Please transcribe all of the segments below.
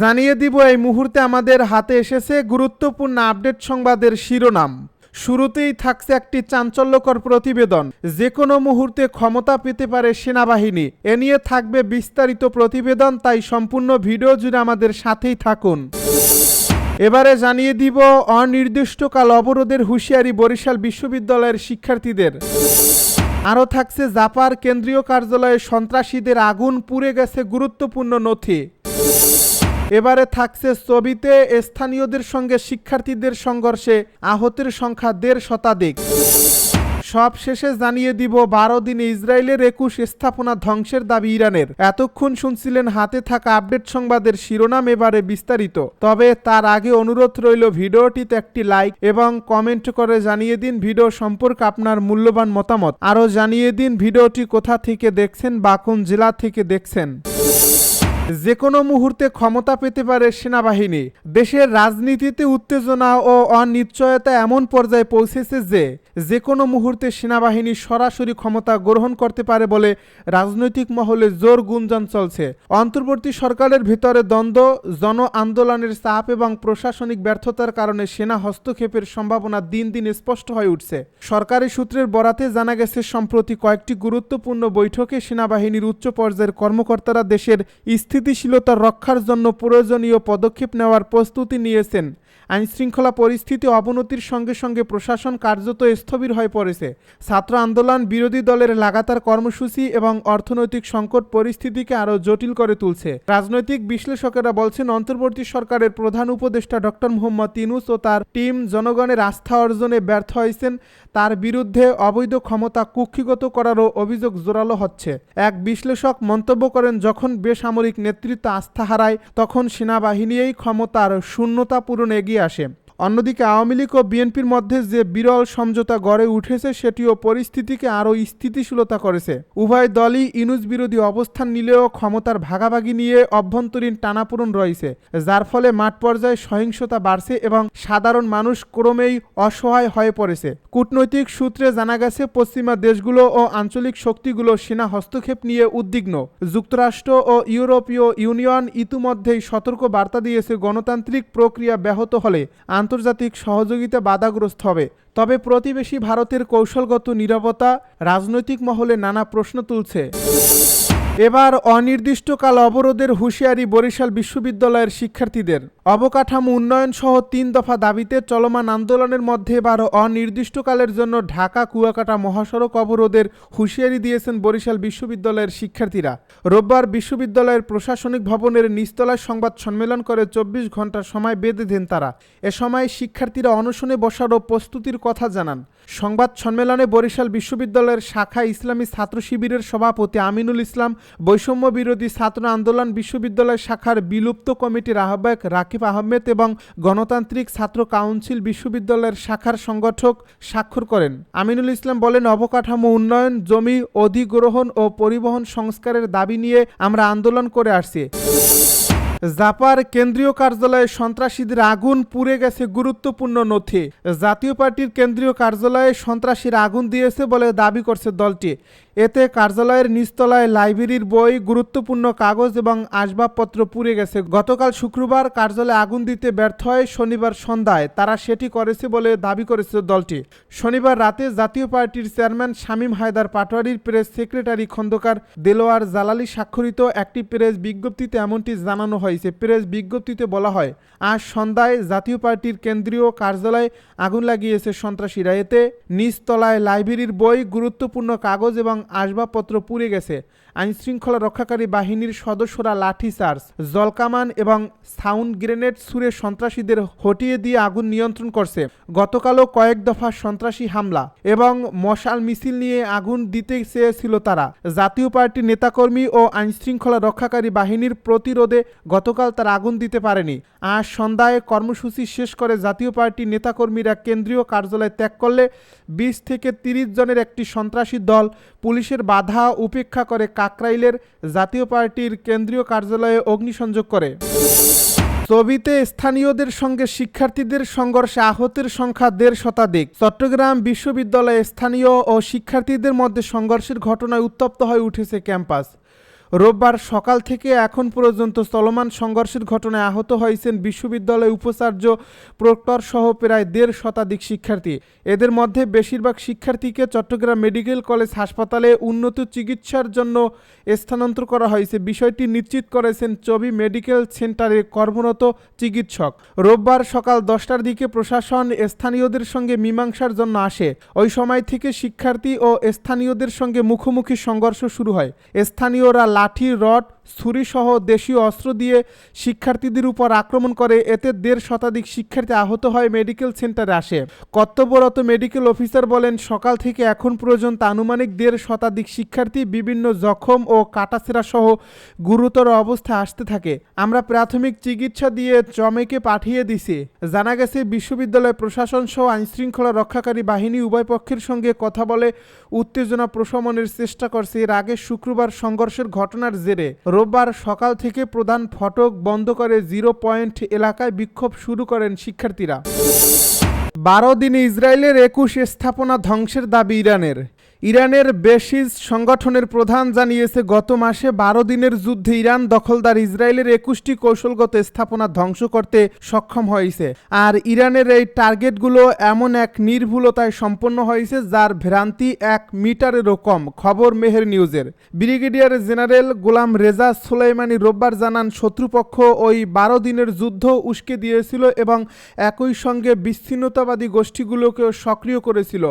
জানিয়ে দিব, এই মুহূর্তে আমাদের হাতে এসেছে গুরুত্বপূর্ণ আপডেট সংবাদের শিরোনাম। শুরুতেই থাকছে একটি চাঞ্চল্যকর প্রতিবেদন। যে কোনো মুহূর্তে ক্ষমতা পেতে পারে সেনাবাহিনী। এ নিয়ে থাকবে বিস্তারিত প্রতিবেদন, তাই সম্পূর্ণ ভিডিও জুড়ে আমাদের সাথেই থাকুন। এবারে জানিয়ে দিব, অনির্দিষ্টকাল অবরোধের হুঁশিয়ারি বরিশাল বিশ্ববিদ্যালয়ের শিক্ষার্থীদের। আরও থাকছে, জাপার কেন্দ্রীয় কার্যালয়ে সন্ত্রাসীদের আগুন পুড়ে গেছে গুরুত্বপূর্ণ নথি। এবারে থাকছে ছবিতে স্থানীয়দের সঙ্গে শিক্ষার্থীদের সংঘর্ষে আহতের সংখ্যা দেড় শতাধিক। সব শেষে জানিয়ে দিব, বারো দিনে ইসরায়েলের একুশ স্থাপনা ধ্বংসের দাবি ইরানের। এতক্ষণ শুনছিলেন হাতে থাকা আপডেট সংবাদের শিরোনাম এবারে বিস্তারিত। তবে তার আগে অনুরোধ রইল, ভিডিওটিতে একটি লাইক এবং কমেন্ট করে জানিয়ে দিন ভিডিও সম্পর্কে আপনার মূল্যবান মতামত। আরও জানিয়ে দিন ভিডিওটি কোথা থেকে দেখছেন বা কোন জেলা থেকে দেখছেন। যে কোনো মুহূর্তে ক্ষমতা পেতে পারে সেনাবাহিনী। দেশের রাজনীতিতে উত্তেজনা ও অনিশ্চয়তা এমন পর্যায়ে পৌঁছেছে যে যে কোনো মুহূর্তে সেনাবাহিনী সরাসরি ক্ষমতা গ্রহণ করতে পারে বলে রাজনৈতিক মহলে জোর গুঞ্জন চলছে। অন্তর্বর্তী সরকারের ভিতরে দ্বন্দ্ব জন আন্দোলনের চাপ এবং প্রশাসনিক ব্যর্থতার কারণে সেনা হস্তক্ষেপের সম্ভাবনা দিন দিন স্পষ্ট হয়ে উঠছে। সরকারি সূত্রের বরাতে জানা গেছে, সম্প্রতি কয়েকটি গুরুত্বপূর্ণ বৈঠকে সেনাবাহিনীর উচ্চ পর্যায়ের কর্মকর্তারা দেশের স্থিতিশীলতা রক্ষার জন্য প্রয়োজনীয় পদক্ষেপ নেওয়ার প্রস্তুতি নিয়েছেন। আইনশৃঙ্খলা পরিস্থিতি অবনতির সঙ্গে সঙ্গে প্রশাসন কার্যত স্থবির হয়ে পড়েছে। ছাত্র আন্দোলন, বিরোধী দলের লাগাতার কর্মসূচি এবং অর্থনৈতিক সংকট পরিস্থিতিকে আরও জটিল করে তুলছে। রাজনৈতিক বিশ্লেষকেরা বলছেন, অন্তর্বর্তী সরকারের প্রধান উপদেষ্টা ডক্টর মোহাম্মদ ইনুস ও তার টিম জনগণের আস্থা অর্জনে ব্যর্থ হয়েছেন। তার বিরুদ্ধে অবৈধ ক্ষমতা কুক্ষিগত করারও অভিযোগ জোরালো হচ্ছে। এক বিশ্লেষক মন্তব্য করেন, যখন বেসামরিক নেতৃত্ব আস্থা হারায়, তখন সেনাবাহিনীই ক্ষমতার শূন্যতা পূরণে এগিয়ে আসে। অন্যদিকে আওয়ামী লীগ ও বিএনপির মধ্যে যে বিরল সমঝোতা গড়ে উঠেছে, সেটিও পরিস্থিতিকে আরও স্থিতিশীলতা করেছে। উভয় দলই ইনুজ বিরোধী অবস্থান নিলেও ক্ষমতার ভাগাভাগি নিয়ে অভ্যন্তরীণ টানাপোড়ন রয়েছে, যার ফলে মাঠ পর্যায়ে সহিংসতা বাড়ছে এবং সাধারণ মানুষ ক্রমেই অসহায় হয়ে পড়েছে। কূটনৈতিক সূত্রে জানা গেছে, পশ্চিমা দেশগুলো ও আঞ্চলিক শক্তিগুলো সেনা হস্তক্ষেপ নিয়ে উদ্বিগ্ন। যুক্তরাষ্ট্র ও ইউরোপীয় ইউনিয়ন ইতিমধ্যেই সতর্ক বার্তা দিয়েছে, গণতান্ত্রিক প্রক্রিয়া ব্যাহত হলে আন্তর্জাতিক সহযোগিতা বাধাগ্রস্ত হবে। তবে প্রতিবেশী ভারতের কৌশলগত নিরাপত্তা রাজনৈতিক মহলে নানা প্রশ্ন তুলছে। এবার অনির্দিষ্টকাল অবরোধের হুঁশিয়ারি বরিশাল বিশ্ববিদ্যালয়ের শিক্ষার্থীদের। অবকাঠামো উন্নয়ন সহ তিন দফা দাবিতে চলমান আন্দোলনের মধ্যে এবারও অনির্দিষ্টকালের জন্য ঢাকা কুয়াকাটা মহাসড়ক অবরোধের হুঁশিয়ারি দিয়েছেন বরিশাল বিশ্ববিদ্যালয়ের শিক্ষার্থীরা। রোববার বিশ্ববিদ্যালয়ের প্রশাসনিক ভবনের নিচতলায় সংবাদ সম্মেলন করে চব্বিশ ঘণ্টা সময় বেঁধে দেন তারা। এ সময় শিক্ষার্থীরা অনশনে বসারও প্রস্তুতির কথা জানান। সংবাদ সম্মেলনে বরিশাল বিশ্ববিদ্যালয়ের শাখা ইসলামী ছাত্র শিবিরের সভাপতি আমিনুল ইসলাম বৈষম্য বিরোধী ছাত্র আন্দোলন বিশ্ববিদ্যালয় শাখার বিলুপ্ত কমিটির আহ্বায়ক রাকিব আহমেদ এবং গণতান্ত্রিক ছাত্র কাউন্সিল বিশ্ববিদ্যালয়ের শাখার সংগঠক স্বাক্ষর করেন। আমিনুল ইসলাম বলেন, অবকাঠামো উন্নয়ন, জমি অধিগ্রহণ ও পরিবহন সংস্কারের দাবি নিয়ে আমরা আন্দোলন করে আসছি। জাপার কেন্দ্রীয় কার্যালয়ে সন্ত্রাসীদের আগুন পুড়ে গেছে গুরুত্বপূর্ণ নথি। জাতীয় পার্টির কেন্দ্রীয় কার্যালয়ে সন্ত্রাসীরা আগুন দিয়েছে বলে দাবি করছে দলটি। এতে কার্যালয়ের নিচতলায় লাইব্রেরির বই, গুরুত্বপূর্ণ কাগজ এবং আসবাবপত্র পুড়ে গেছে। গতকাল শুক্রবার কার্যালয়ে আগুন দিতে ব্যর্থ হয় শনিবার সন্ধ্যায়। তারা সেটি করেছে বলে দাবি করেছে দলটি। শনিবার রাতে জাতীয় পার্টির চেয়ারম্যান শামীম হায়দার পাটোয়ারির প্রেস সেক্রেটারি খন্দকার দেলোয়ার জালালি স্বাক্ষরিত একটি প্রেস বিজ্ঞপ্তিতে এমনটি জানানো হয়েছে। প্রেস বিজ্ঞপ্তিতে বলা হয়, আজ সন্ধ্যায় জাতীয় পার্টির কেন্দ্রীয় কার্যালয়ে আগুন লাগিয়েছে সন্ত্রাসীরা। এতে নিচতলায় লাইব্রেরির বই, গুরুত্বপূর্ণ কাগজ এবং আসবাবপত্র পুড়ে গেছে। আইনশৃঙ্খলা রক্ষাকারী বাহিনীর সদস্যরা লাঠিচার্জ, জলকামান এবং সাউন্ড গ্রেনেড ছুড়ে সন্ত্রাসীদের হটিয়ে দিয়ে আগুন নিয়ন্ত্রণ করছে। গতকালও কয়েক দফা সন্ত্রাসী হামলা এবং মশাল মিছিল নিয়ে আগুন দিতে চেয়েছিল তারা। জাতীয় পার্টির নেতাকর্মী ও আইনশৃঙ্খলা রক্ষাকারী বাহিনীর প্রতিরোধে গতকাল তারা আগুন দিতে পারেনি। আজ সন্ধ্যায় কর্মসূচি শেষ করে জাতীয় পার্টির নেতাকর্মীরা কেন্দ্রীয় কার্যালয় ত্যাগ করলে বিশ থেকে তিরিশ জনের একটি সন্ত্রাসী দল পুলিশের বাধা উপেক্ষা করে কাকরাইলের জাতীয় পার্টির কেন্দ্রীয় কার্যালয়ে অগ্নিসংযোগ করে। ছবিতে স্থানীয়দের সঙ্গে শিক্ষার্থীদের সংঘর্ষে আহতের সংখ্যা দেড় শতাধিক। চট্টগ্রাম বিশ্ববিদ্যালয়ে স্থানীয় ও শিক্ষার্থীদের মধ্যে সংঘর্ষের ঘটনায় উত্তপ্ত হয়ে উঠেছে ক্যাম্পাস। রোববার সকাল থেকে এখন পর্যন্ত চলমান সংঘর্ষের ঘটনায় আহত হয়েছেন বিশ্ববিদ্যালয় উপাচার্য প্রক্টর সহ প্রায় দেড় শতাধিক শিক্ষার্থী। এদের মধ্যে বেশিরভাগ শিক্ষার্থীকে চট্টগ্রাম মেডিকেল কলেজ হাসপাতালে উন্নত চিকিৎসার জন্য স্থানান্তর করা হয়েছে। বিষয়টি নিশ্চিত করেছেন চবি মেডিকেল সেন্টারে কর্মরত চিকিৎসক। রোববার সকাল দশটার দিকে প্রশাসন স্থানীয়দের সঙ্গে মীমাংসার জন্য আসে। ওই সময় থেকে শিক্ষার্থী ও স্থানীয়দের সঙ্গে মুখোমুখি সংঘর্ষ শুরু হয়। স্থানীয়রা লাঠি রড ছুরিসহ দেশীয় অস্ত্র দিয়ে শিক্ষার্থীদের উপর আক্রমণ করে, এতে দেড় শতাধিক শিক্ষার্থী আহত হয় মেডিকেল সেন্টারে আসে। কর্তব্যরত মেডিকেল অফিসার বলেন, সকাল থেকে এখন পর্যন্ত আনুমানিক দেড় শতাধিক শিক্ষার্থী বিভিন্ন জখম ও কাটাছেঁড়া সহ গুরুতর অবস্থা আসতে থাকে। আমরা প্রাথমিক চিকিৎসা দিয়ে চমেকে পাঠিয়ে দিছি। জানা গেছে, বিশ্ববিদ্যালয় প্রশাসন সহ আইনশৃঙ্খলা রক্ষাকারী বাহিনী উভয় পক্ষের সঙ্গে কথা বলে উত্তেজনা প্রশমনের চেষ্টা করছে। এর আগে শুক্রবার সংঘর্ষের ঘটনার জেরে রোববার সকাল থেকে প্রধান ফটক বন্ধ করে জিরো পয়েন্ট এলাকায় বিক্ষোভ শুরু করেন শিক্ষার্থীরা। বারো দিনে ইসরায়েলের একুশ স্থাপনা ধ্বংসের দাবি ইরানের। ইরানের বেশিজ সংগঠনের প্রধান জানিয়েছে, গত মাসে বারো দিনের যুদ্ধে ইরান দখলদার ইসরায়েলের একুশটি কৌশলগত স্থাপনা ধ্বংস করতে সক্ষম হয়েছে। আর ইরানের এই টার্গেটগুলো এমন এক নির্ভুলতায় সম্পন্ন হয়েছে, যার ভ্রান্তি এক মিটারেরও কম, খবর মেহের নিউজের। Brigadier general Gholam Reza Soleimani রোববার জানান, শত্রুপক্ষ ওই বারো দিনের যুদ্ধ উস্কে দিয়েছিল এবং একই সঙ্গে বিচ্ছিন্নতাবাদী গোষ্ঠীগুলোকেও সক্রিয় করেছিল,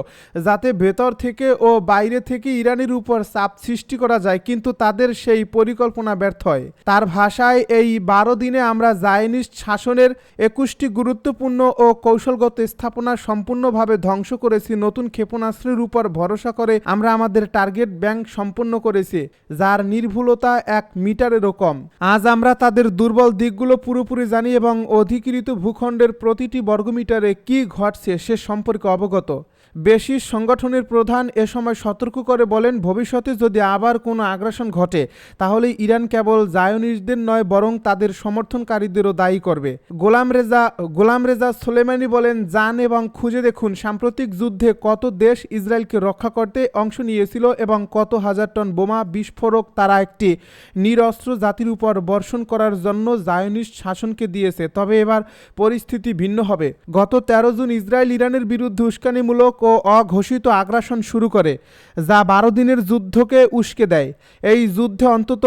যাতে ভেতর থেকে ও বাইরে থেকে ইরানের উপর চাপ সৃষ্টি করা যায়, কিন্তু তাদের সেই পরিকল্পনা ব্যর্থ হয়। তার ভাষায়, এই বারো দিনে আমরা জায়নিস্ট শাসনের একুশটি গুরুত্বপূর্ণ ও কৌশলগত স্থাপনা সম্পূর্ণভাবে ধ্বংস করেছি, নতুন ক্ষেপণাস্ত্রের উপর ভরসা করে আমরা আমাদের টার্গেট ব্যাংক সম্পন্ন করেছি, যার নির্ভুলতা এক মিটারেরও কম। আজ আমরা তাদের দুর্বল দিকগুলো পুরোপুরি জানি এবং অধিকৃত ভূখণ্ডের প্রতিটি বর্গমিটারে কি ঘটছে সে সম্পর্কে অবগত। বেশি সংগঠনের প্রধান এ সময় সতর্ক করে বলেন, ভবিষ্যতে যদি আবার কোনো আগ্রাসন ঘটে, তাহলে ইরান কেবল জায়নিস্টদের নয়, বরং তাদের সমর্থনকারীদেরও দায়ী করবে। গোলাম রেজা গোলাম রেজা সোলেমানি বলেন, যান এবং খুঁজে দেখুন সাম্প্রতিক যুদ্ধে কত দেশ ইসরায়েলকে রক্ষা করতে অংশ নিয়েছিল এবং কত হাজার টন বোমা বিস্ফোরক তারা একটি নিরস্ত্র জাতির উপর বর্ষণ করার জন্য জায়নিস্ট শাসনকে দিয়েছে। তবে এবার পরিস্থিতি ভিন্ন হবে। গত তেরো জুন ইসরায়েল ইরানের বিরুদ্ধে উস্কানিমূলক ও অঘোষিত আগ্রাসন শুরু করে, যা বারো দিনের যুদ্ধকে উস্কে দেয়। এই যুদ্ধে অন্তত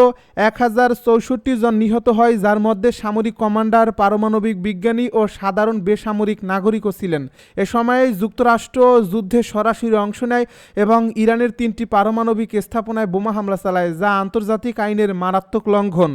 এক হাজার চৌষট্টি জন নিহত হয়, যার মধ্যে সামরিক কমান্ডার, পারমাণবিক বিজ্ঞানী ও সাধারণ বেসামরিক নাগরিকও ছিলেন। এ সময়ে যুক্তরাষ্ট্র যুদ্ধে সরাসরি অংশ নেয় এবং ইরানের তিনটি পারমাণবিক স্থাপনায় বোমা হামলা চালায়, যা আন্তর্জাতিক আইনের মারাত্মক লঙ্ঘন।